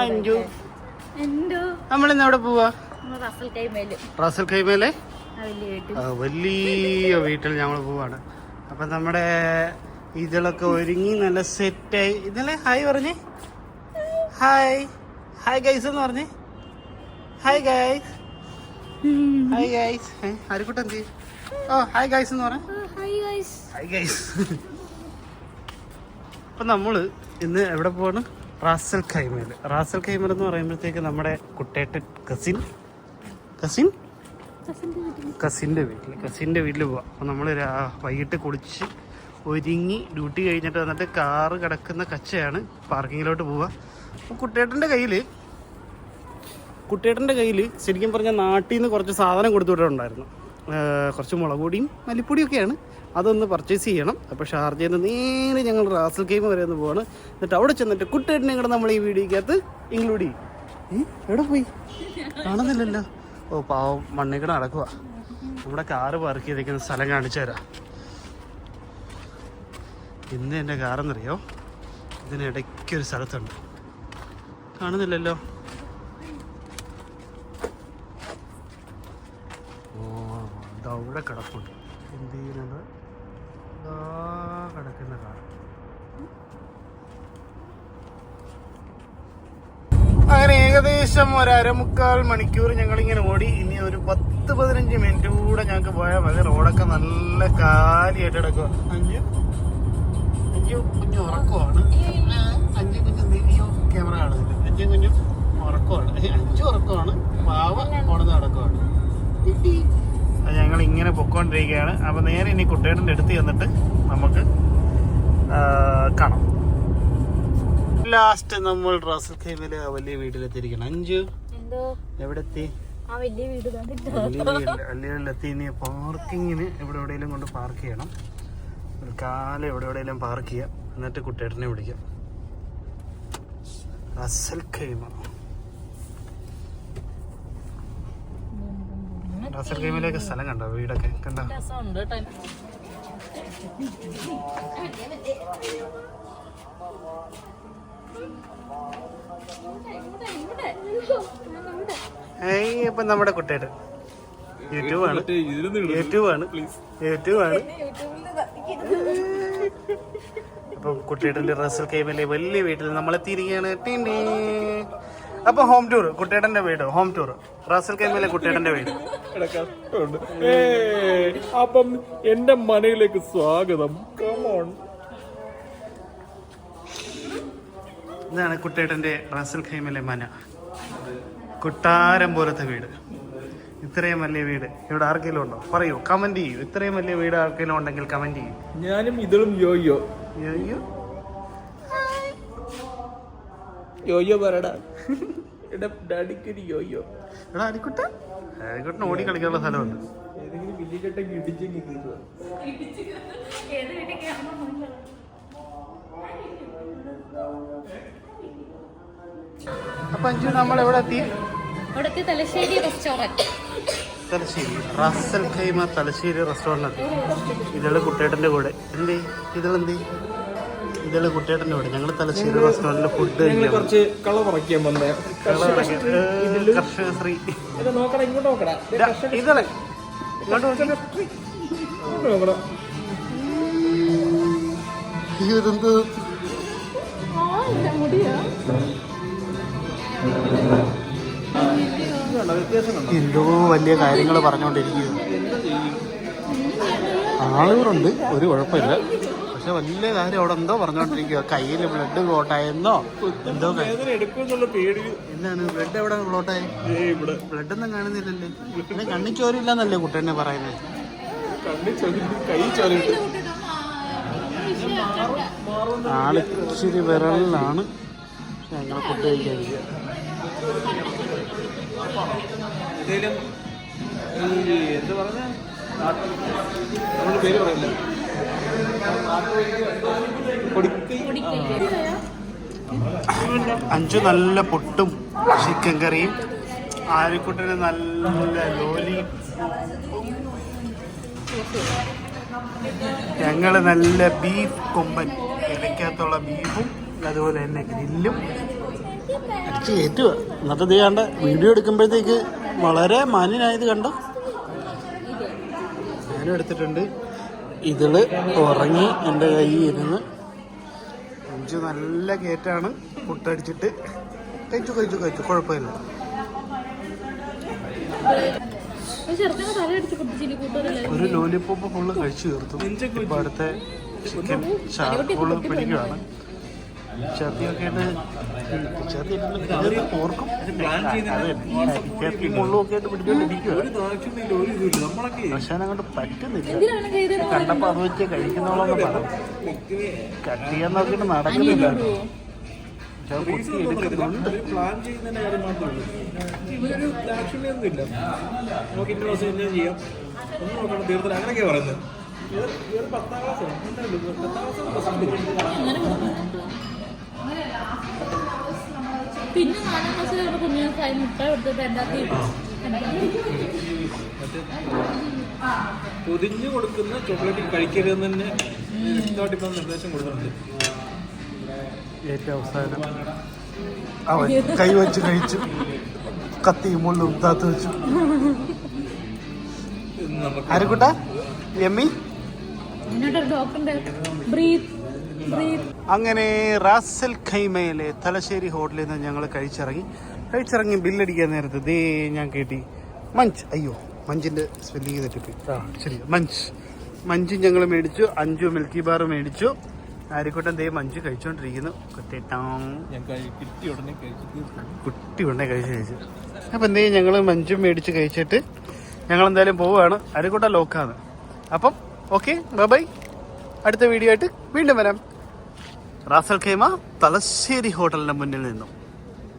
അഞ്ചു എന്തോ നമ്മളിന്ന് എവിടെ പോവാ റസൽ കൈമേൽ. റാസൽ കൈമേലെ? ആ വലിയ വീട്ടിൽ. ഞങ്ങൾ പോവാണ്. അപ്പൊ നമ്മുടെ ഇതിലൊക്കെ ഒരുങ്ങി നല്ല സെറ്റായി. ഇന്നലെ ഹായ് പറഞ്ഞേ. ഹായ് ഹായ് ഗൈസ് എന്ന് പറഞ്ഞേ. ഹായ് ഗൈസ് ഹായ് ഗൈസ് ആരിക്കുട്ട എന്ത് ചെയ്യും? ഓ ഹായ് ഗൈസ് എന്ന് പറഞ്ഞേ. ഹായ് ഗൈസ് അപ്പം നമ്മൾ ഇന്ന് എവിടെ പോവാണ്? റാസൽ ഖൈമർ റാസൽ ഖൈമൽ എന്ന് പറയുമ്പോഴത്തേക്ക് നമ്മുടെ കുട്ടേട്ട് കസിൻ? കസിൻ? കസിന്റെ വീട്ടിൽ കസിന്റെ വീട്ടിൽ പോവാം. അപ്പോൾ നമ്മൾ വൈകിട്ട് കുളിച്ച് ഒരുങ്ങി ഡ്യൂട്ടി കഴിഞ്ഞിട്ട് വന്നിട്ട് കാറ് കിടക്കുന്ന കച്ചയാണ് പാർക്കിങ്ങിലോട്ട് പോവുക അപ്പോൾ കുട്ടേട്ടന്റെ കയ്യിൽ കുട്ടേട്ടന്റെ കയ്യിൽ ശരിക്കും പറഞ്ഞാൽ നാട്ടിൽ നിന്ന് കുറച്ച് സാധനം കൊടുത്തു വിട്ടിട്ടുണ്ടായിരുന്നു. കുറച്ച് മുളക് പൊടിയും മല്ലിപ്പൊടിയൊക്കെയാണ്. അതൊന്ന് പർച്ചേസ് ചെയ്യണം. അപ്പോൾ ഷാർജയിൽ നിന്ന് നേരെ ഞങ്ങൾ റാസൽ ഗെയിം വരെ ഒന്ന് പോവാണ്. എന്നിട്ട് അവിടെ ചെന്നിട്ട് കുട്ടിയേട്ടനെ കൂടെ നമ്മൾ ഈ വീഡിയോക്കകത്ത് ഇൻക്ലൂഡ് ചെയ്യും. എവിടെ പോയി? കാണുന്നില്ലല്ലോ. ഓ പാവം. മണ്ണിക്കട നടക്കുക നമ്മുടെ കാറ് പാർക്ക് ചെയ്തിരിക്കുന്ന സ്ഥലം കാണിച്ചു തരാം. ഇന്ന് എന്റെ കാറെന്നറിയോ ഇതിനിടയ്ക്കൊരു സ്ഥലത്തുണ്ട്. കാണുന്നില്ലല്ലോ. ഓ ഇതവിടെ കിടപ്പുണ്ട്. എന്ത് ചെയ്യുന്നത് കിടക്കുന്ന കാർ അങ്ങനെ ഏകദേശം ഒരു അരമുക്കാൽ മണിക്കൂർ ഞങ്ങൾ ഇങ്ങനെ ഓടി. ഇനി ഒരു പത്ത് പതിനഞ്ച് മിനിറ്റ് കൂടെ ഞങ്ങൾക്ക് പോയാൽ മതി. റോഡൊക്കെ നല്ല കാലിയായിട്ട് കിടക്കുക അഞ്ചു അഞ്ചു കുഞ്ഞു ഉറക്കമാണ് അഞ്ചു കുഞ്ഞു നീയോ ക്യാമറ കാണുന്നില്ല. അഞ്ചു കുഞ്ഞു ഉറക്കമാണ് അഞ്ചു ഉറക്കമാണ് പാവ ഓടുന്ന നടക്കുവാണ്. ഞങ്ങൾ ഇങ്ങനെ പൊക്കോണ്ടിരിക്കുകയാണ്. അപ്പൊ നേരെ ഇനി കുട്ടികളുടെ അടുത്ത് ചെന്നിട്ട് നമുക്ക് കാണാം. ലാസ്റ്റ് നമ്മൾ റാസൽ ഖൈമിൽ വലിയ വീട്ടിലെത്തിയിരിക്കണം. അഞ്ചു എന്തോ? എവിടെ എത്തി ആ വലിയ വീട്ടിലെത്തി. ഇനി പാർക്കിങ്ങിന് എവിടെ എവിടെയെങ്കിലും കൊണ്ട് പാർക്ക് ചെയ്യണം. ഒരു കാലം എവിടെ എവിടെയെങ്കിലും പാർക്ക് ചെയ്യാം. എന്നിട്ട് കുട്ടേട്ടനെ വിളിക്കാം. റസൽ ഖൈമ റസൽ ഖൈമയിലേക്ക് സ്ഥലം കണ്ടോ? വീടൊക്കെ കണ്ടോ? ഏയ് ഇപ്പൊ നമ്മുടെ കുട്ടിയുടെ യൂട്യൂബ് ആണ്. യൂട്യൂബ് ആണ്. യൂട്യൂബ് ആണ്. അപ്പൊ കുട്ടിയുടെ റസൽ കൈമലെ വലിയ വീട്ടിൽ നമ്മളെത്തിയിരിക്കുകയാണ്. ടിൻ ടിൻ. അപ്പൊ ഹോം ടൂർ കുട്ടിയുടെ വീട് ഹോം ടൂർ റാസൽ കൈമിലെ കുട്ടിയുടെ വീട്. അപ്പം എന്റെ മനയിലേക്ക് സ്വാഗതം. കമോൺ ഇതാണ് കുട്ടേട്ടന്റെ റസൽ ഖൈമിലെ മന. കൊട്ടാരം പോലത്തെ വീട്. ഇത്രയും വലിയ വീട്. ഇവിടെ ആർക്കെങ്കിലും ഉണ്ടോ? പറയൂ കമന്റ് ചെയ്യൂ. ഇത്രയും വലിയ വീട് ആർക്കെങ്കിലും ഉണ്ടെങ്കിൽ കമന്റ് ചെയ്യൂ. ഞാനും ഇതിലും യോയോ. അയ്യോ യോയോ പറടാ എടാ ഡാഡിക്ക് ഒരു യോയോ. എടാ അരിക്കുട്ട അരിക്കുട്ടൻ ഓടി കളിക്കാനുള്ള സ്ഥലമുണ്ട്. ഏതെങ്കിലും വലിയ കെട്ട ഇടിച്ച് കീറുക അപ്പൊ അഞ്ചു നമ്മൾ എവിടെ എത്തി? അവിടുത്തെ Thalassery restaurant Thalassery. Ras al Khaimah Thalassery restaurant ഇതൾ കുട്ടേട്ടന്റെ കൂടെ. എന്തേ ഇതളെന്തേ ഇതൾ കുട്ടിയേട്ടനോട് കൂടെ ഞങ്ങൾ തലശ്ശേരി റെസ്റ്റോറന്റിൽ ഫുഡ് കുറച്ച് കള പറിക്കാൻ വന്നേ. ഇതാ, ഇതെന്ത്? എന്തോ വലിയ കാര്യങ്ങൾ പറഞ്ഞുകൊണ്ടിരിക്കുക ആളുകളുണ്ട് ഒരു കുഴപ്പമില്ല. പക്ഷെ വലിയ കാര്യം അവിടെ എന്തോ പറഞ്ഞോണ്ടിരിക്കുക കയ്യിൽ ബ്ലഡ് ക്ലോട്ടായെന്നോ എന്തോ എന്താണ്? ബ്ലഡ് എവിടെ ക്ലോട്ടായി ബ്ലഡ് ഒന്നും കാണുന്നില്ലല്ലേ. പിന്നെ കണ്ണി ചോരില്ലെന്നല്ലേ കുട്ടനെ പറയുന്നത്. ആൾ ഇച്ചിരി വിരലിലാണ്. ഞങ്ങൾ ഫുഡ് കഴിക്കാതിരിക്കുക എന്ത് പറഞ്ഞ? നമ്മൾ പേര് പറയില്ല? അഞ്ചു നല്ല പൊട്ടും ചിക്കൻ കറിയും. ആര്യക്കുട്ടന് നല്ല ലോലി ഞങ്ങൾ നല്ല ബീഫ് കൊമ്പൻ. ഇലക്കകത്തുള്ള ബീഫും അതുപോലെ തന്നെ ഗ്രില്ലും. അടിച്ച് കയറ്റുക എന്നിട്ട് ഇത് കണ്ട വീഡിയോ എടുക്കുമ്പോഴത്തേക്ക് വളരെ മാന്യനായത് കണ്ടോ? ഞാനും എടുത്തിട്ടുണ്ട്. ഇതിൽ ഉറങ്ങി എന്റെ കയ്യിൽ ഇരുന്ന് കൊഞ്ച് നല്ല കയറ്റാണ് പുട്ടടിച്ചിട്ട് കഴിച്ചു കഴിച്ചു കഴിച്ചു കുഴപ്പമില്ല. ഒരു ലോലിപ്പോപ്പ് ഫുള്ള് കഴിച്ചു തീർത്തു. ഇപ്പൊ അടുത്ത ചിക്കൻ ചാർക്കോൾ പിടിക്കുകയാണ് ചട്ടിയൊക്കെ ചതി ഓർക്കും മുള്ളും ഒക്കെ ആയിട്ട് പിടിച്ചോണ്ടിരിക്കുക അവസാനം കൊണ്ട് പറ്റുന്നില്ല കണ്ടപ്പോ അത് വെച്ച് കഴിക്കുന്നോളൊന്ന് പറഞ്ഞു കട്ട് ചെയ്യാൻ നോക്കിയിട്ട് നടക്കുന്നില്ല പക്ഷെ പ്ലാൻ ചെയ്യുന്നതിന്റെ കാര്യം മാത്രമേ ഇതൊരു ദാക്ഷിണ്യൊന്നും ഇല്ല നമുക്ക് ഇന്ന ദിവസം ഇന്ന ചെയ്യാം ഒന്നും നോക്കണം തീർത്തില്ല അങ്ങനെയൊക്കെയാ പറയുന്നത് ഇത് പത്താം ക്ലാസ്സാണ് പത്താം ക്ലാസ് പിന്നെ നാലാം ക്ലാസ്സിൽ ഒരു കുഞ്ഞുങ്ങൾക്കായി മുട്ട കൊടുത്തിട്ട് പൊതിഞ്ഞു കൊടുക്കുന്ന ചോക്ലേറ്റ് കഴിക്കരുതെന്ന് തന്നെ ഇപ്പം നിർദ്ദേശം കൊടുക്കുന്നുണ്ട് ഏറ്റവും അവസാനം. അവൻ കൈവച്ച് കഴിച്ചു. കത്തി മുള്ളും താത്ത് വെച്ചു. ആരക്കൂട്ട? എമ്മി? Breathe breathe. അങ്ങനെ റാസൽ ഖൈമയിലെ തലശ്ശേരി ഹോട്ടലിൽ നിന്ന് ഞങ്ങൾ കഴിച്ചിറങ്ങി. കഴിച്ചിറങ്ങി ബില്ലടിക്കാൻ നേരത്ത് ദേ ഞാൻ കേട്ടി. മഞ്ച്. അയ്യോ മഞ്ചിന്റെ സ്പെല്ലിങ് തെറ്റിപ്പോയി. ആ. ശരി മഞ്ച്. മഞ്ച് ഞങ്ങൾ മേടിച്ചു അഞ്ചു മിൽക്കി ബാർ മേടിച്ചു. ആരിക്കോട്ടൻ ദേ മഞ്ച് കഴിച്ചുകൊണ്ടിരിക്കുന്നു കുട്ടി ഉടനെ കഴിച്ച് കഴിച്ചു. അപ്പം എന്തേ ഞങ്ങൾ മഞ്ചും മേടിച്ച് കഴിച്ചിട്ട് ഞങ്ങൾ എന്തായാലും പോവുകയാണ് അരിക്കോട്ട ലോക്കാണ് അപ്പം ഓക്കെ ബൈ അടുത്ത വീഡിയോ ആയിട്ട് വീണ്ടും വരാം. റാസൽ ഖേമ തലശ്ശേരി ഹോട്ടലിന്റെ മുന്നിൽ നിന്നും.